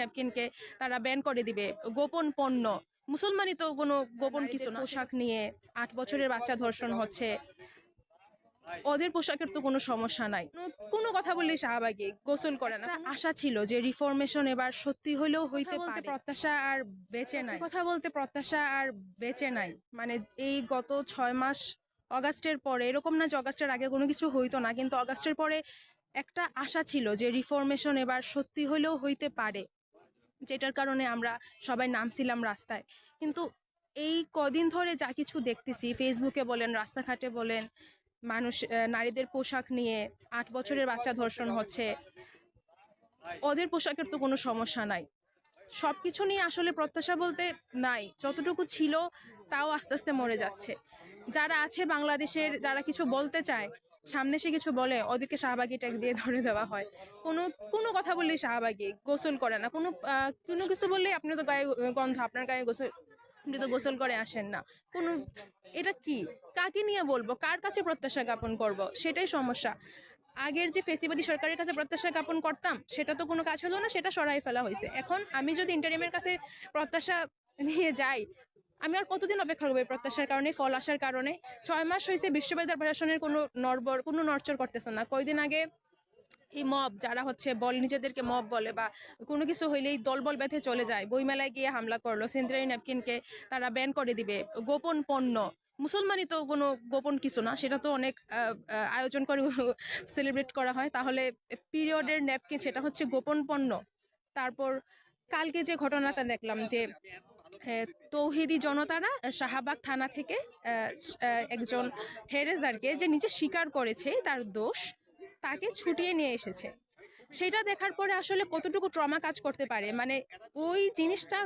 ন্যাপকিনকে তারা ব্যান করে দিবে। গোপন পণ্য। মুসলমানই তো কোনো গোপন কিছু না। পোশাক নিয়ে আট বছরের বাচ্চা ধর্ষণ হচ্ছে। ওদের পোশাকের তো কোনো সমস্যা নাই। কোনো- কথা বললেই শাহবাগী গোসল করে না। আশা ছিল যে রিফরমেশন এবার সত্যি হলেও হইতে বলতে প্রত্যাশা আর বেঁচে নাই। কথা বলতে প্রত্যাশা আর বেঁচে নাই। মানে এই গত ছয় মাস অগাস্টের পরে এরকম না যে অগাস্টের আগে কোনো কিছু হইতো না কিন্তু অগাস্টের পরে একটা আশা ছিল যে রিফরমেশন এবার সত্যি হলেও হইতে পারে। যেটার কারণে আমরা সবাই নামছিলাম রাস্তায়। কিন্তু এই কদিন ধরে যা কিছু দেখতেছি ফেসবুকে বলেন, রাস্তাঘাটে বলেন, মানুষ নারীদের পোশাক নিয়ে আট বছরের বাচ্চা ধর্ষণ হচ্ছে, ওদের পোশাকের তো কোনো সমস্যা নাই। সব কিছু নিয়ে আসলে প্রত্যাশা বলতে নাই, যতটুকু ছিল তাও আস্তে আস্তে মরে যাচ্ছে। যারা আছে বাংলাদেশের, যারা কিছু বলতে চায় সামনে এসে কিছু বলে, ওদেরকে শাহবাগি ট্যাগ দিয়ে ধরে দেওয়া হয়। কোনো কোনো কথা বললেই শাহবাগি, গোসল করে না। কোনো কোনো কিছু বললেই আপনি তো গায়ে গন্ধ, আপনার গায়ে গোসল, আপনি তো গোসল করে আসেন না। কোনো, এটা কি? কাকে নিয়ে বলব? কার কাছে প্রত্যাশা জ্ঞাপন করব? সেটাই সমস্যা। আগের যে ফেসিবাদী সরকারের কাছে প্রত্যাশা জ্ঞাপন করতাম, সেটা তো কোনো কাজ হলো না, সেটা সরাই ফেলা হয়েছে। এখন আমি যদি ইন্টারিমের কাছে প্রত্যাশা নিয়ে যাই আমি আর কতদিন অপেক্ষা করব এই প্রত্যাশার কারণে, ফল আসার কারণে? ছয় মাস হয়েছে বিশ্ববিদ্যালয় প্রশাসনের কোনো নড়বড়, কোনো নড়চড় করতেছে না। কয়দিন আগে এই মব, যারা হচ্ছে বল, নিজেদেরকে মব বলে বা কোনো কিছু হইলেই দলবল বেঁধে চলে যায়, বইমেলায় গিয়ে হামলা করল সেন্দ্রাই ন্যাপকিনকে তারা ব্যান করে দিবে। গোপন পণ্য, মুসলমানই তো কোনো গোপন কিছু না, সেটা তো অনেক আয়োজন করে সেলিব্রেট করা হয়। তাহলে পিরিয়ডের ন্যাপকিন, সেটা হচ্ছে গোপন পণ্য। তারপর কালকে যে ঘটনাটা দেখলাম যে তৌহিদি জনতারা শাহবাগ থানা থেকে একজন হেরেজারকে যে নিজে স্বীকার করেছে তার দোষ, তাকে ছুটিয়ে নিয়ে এসেছে। সেটা দেখার পরে আসলে কতটুকু ট্রমা কাজ করতে পারে? মানে ওই জিনিসটা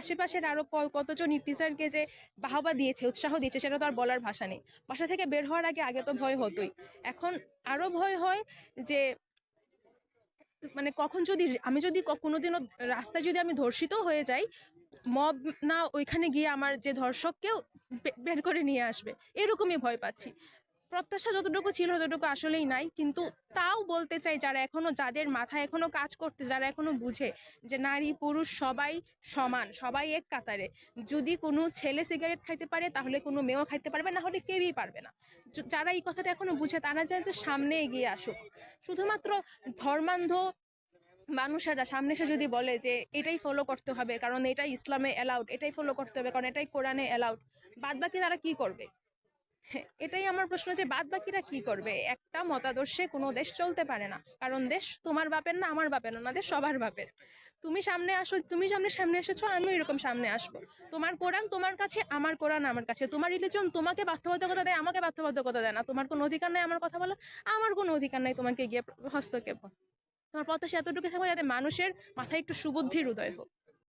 আশেপাশের আরও কতজন ইফটিজারকে যে বাহবা দিয়েছে, উৎসাহ দিয়েছে, সেটা তো আর বলার ভাষা নেই। বাসা থেকে বের হওয়ার আগে আগে তো ভয় হতোই। এখন আরও ভয় হয় যে মানে কখন যদি আমি যদি কোনোদিনও রাস্তায় যদি আমি ধর্ষিত হয়ে যাই মব না ওইখানে গিয়ে আমার যে ধর্ষককেও বের করে নিয়ে আসবে, এরকমই ভয় পাচ্ছি। প্রত্যাশা যতটুকু ছিল ততটুকু আসলেই নাই। কিন্তু তাও বলতে চাই, যারা এখনও, যাদের মাথায় এখনও কাজ করতে, যারা এখনও বুঝে যে নারী, পুরুষ সবাই সমান, সবাই এক কাতারে, যদি কোনো ছেলে সিগারেট খাইতে পারে, তাহলে কোনো মেয়েও খাইতে পারবে না হলে কেউই পারবে না। যারা এই কথাটা এখনও বুঝে, তারা যেন সামনে এগিয়ে আসুক। শুধুমাত্র ধর্মান্ধ মানুষেরা সামনে এসে যদি বলে যে এটাই ফলো করতে হবে, কারণ এটাই ইসলামে অ্যালাউড এটাই ফলো করতে হবে, কারণ এটাই কোরআনে অ্যালাউড বাদ বাকি তারা কি করবে? এটাই আমার প্রশ্ন যে বাদ বাকিরা কি করবে? একটা মতাদর্শে কোনো দেশ চলতে পারে না। কারণ দেশ তোমার বাপের না আমার বাপের না, দেশ সবার বাপের। তুমি সামনে আসো, তুমি সামনে সামনে এসেছ আমি এরকম সামনে আসব। তোমার কোরআন তোমার কাছে, আমার কোরআন আমার কাছে। তোমার রিলিজন তোমাকে বাধ্যবাধকতা দেয়, আমাকে বাধ্যবাধকতা দেয় না। তোমার কোনো অধিকার নাই, আমার কথা বলার আমার কোনো অধিকার নাই, তোমাকে গিয়ে হস্তক্ষেপ। তোমার প্রত্যাশা এতটুকু থাকবে যাতে মানুষের মাথায় একটু সুবুদ্ধির উদয় হোক।